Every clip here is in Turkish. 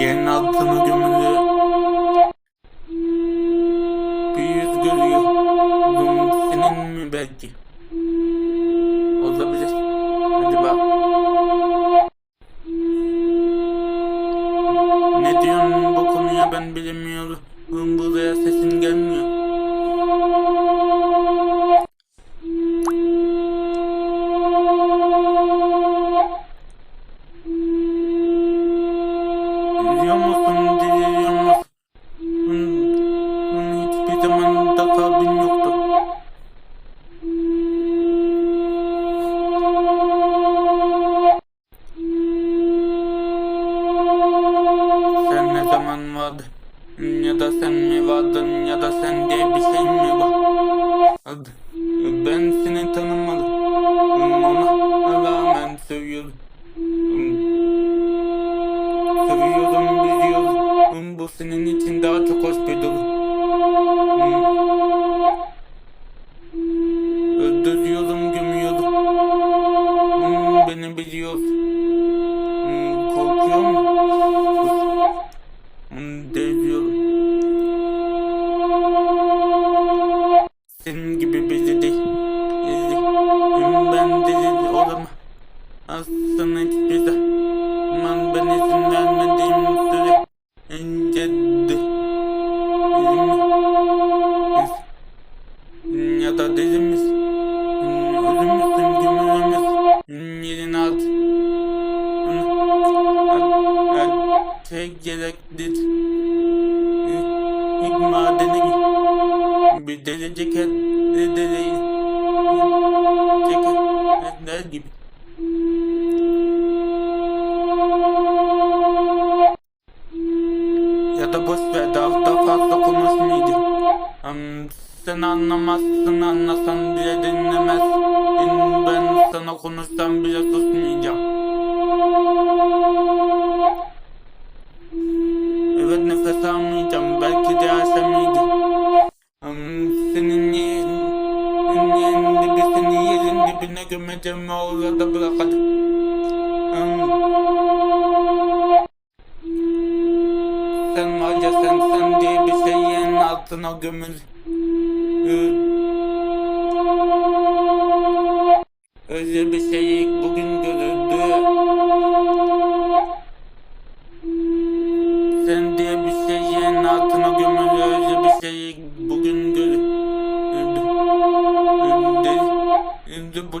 Yerin altına gömülü bir yüz görüyor. Bu senin mi belki? Olabilir. Hadi bak. Ne diyorsun bu konuya ben bilmiyorum. Buraya sesin gelmiyor. Vardın? Ya da sen mi vardın ya da sen diye bir şey mi var? Hadi. Ben seni tanımadım. Ona rağmen seviyorum. Seviyorum biliyorum. Bu senin için daha çok hoş bir durum. Öldürüyorum gömüyorum. Beni biliyorsun. Korkuyor mu? Deviyorum. Senin gibi biri değil. Ben deli olamam. Aslında hiçbir zaman ben izin vermediğim süre incedir. Ya da deli Tek gereklidir. İlk madeni ceket, deli ceketler gibi. Ya da boş ver daha, daha fazla konuşmayacağım. Um, sen anlamazsın anlasan bile dinlemezsin. Ben sana konuşsam bile susmayacağım. Ve orada bırakacağım. Um, sen ya sen diye bir şey yerin altına gömül. Öyle bir şey bugün görüldü. Sen diye bir şey yerin altına gömülü öyle bir şey bugün görüldü. Öldü bu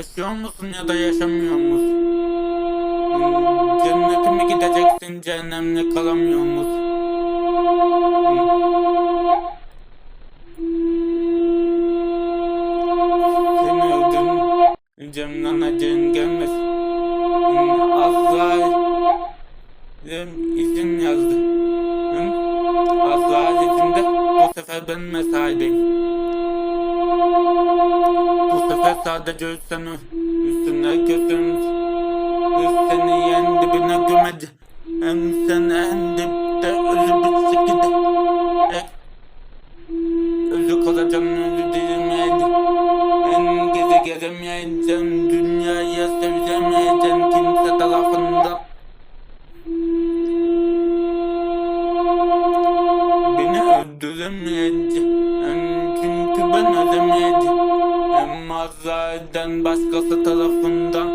yaşıyor musun ya da yaşamıyor musun? Cennete mi gideceksin cehennemle kalamıyor musun? Seni öldüreceğim lan acın gelmesin. Azrail izin yazdı Azrail izinde bu sefer ben mesaideyim sadece üstten üstüne gözüm Seni yen dibine gömedi Hem sen en dipte ölü bir şekilde. Eh, Ölü kalacaksın ölü dirilmeyeceksin En geri gelemeyeceksin Dünyaya sevemeyeceksin kimse tarafından Beni öldüremeyeceksin Çünkü ben ölemeyeceğim Hem Azrail'den başkası tarafından